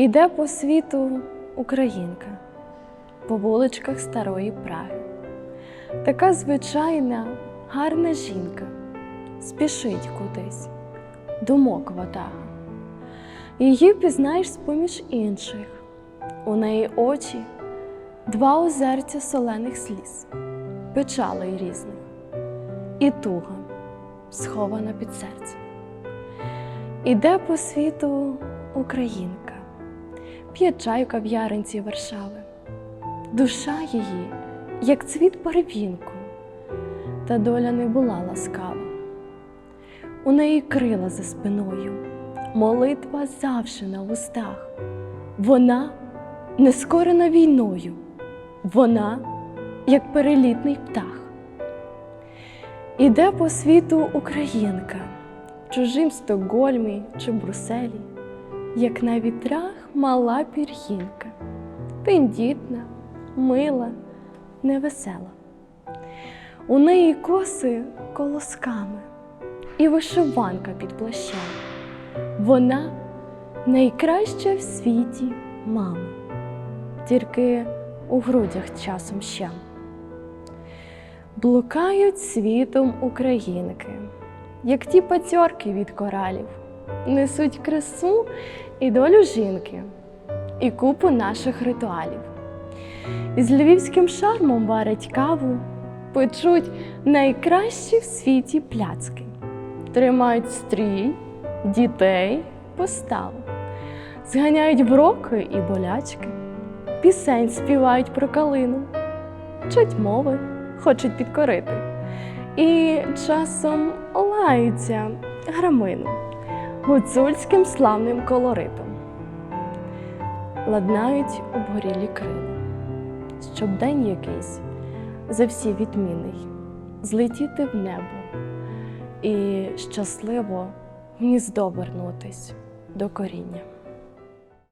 Іде по світу українка, по вуличках старої Праги. Така звичайна, гарна жінка спішить кудись, думок ватага. Її впізнаєш з-поміж інших. У неї очі два озерця солених сліз, печалей різних, і туга схована під серцем. Іде по світу українка, п'є чай у кав'яринці Варшави. Душа її, як цвіт перепінку, та доля не була ласкава. У неї крила за спиною, молитва завше на устах. Вона не скорена війною, вона як перелітний птах. Іде по світу українка, чужим Стокгольмі чи Брюсселі, як на вітрах мала пір'їнка, тендітна, мила, невесела. У неї коси колосками і вишиванка під плащем. Вона найкраща в світі мама, тільки у грудях часом ще. Блукають світом українки, як ті пацьорки від коралів, несуть красу і долю жінки, і купу наших ритуалів. Із львівським шармом варять каву, печуть найкращі в світі пляцки, тримають стрій, дітей, поставу, зганяють броки і болячки, пісень співають про калину, чуть мови хочуть підкорити, і часом лаються грамину гуцульським славним колоритом. Ладнають обгорілі крила, щоб день якийсь за всі відмінний злетіти в небо і щасливо гніздо вернутись до коріння.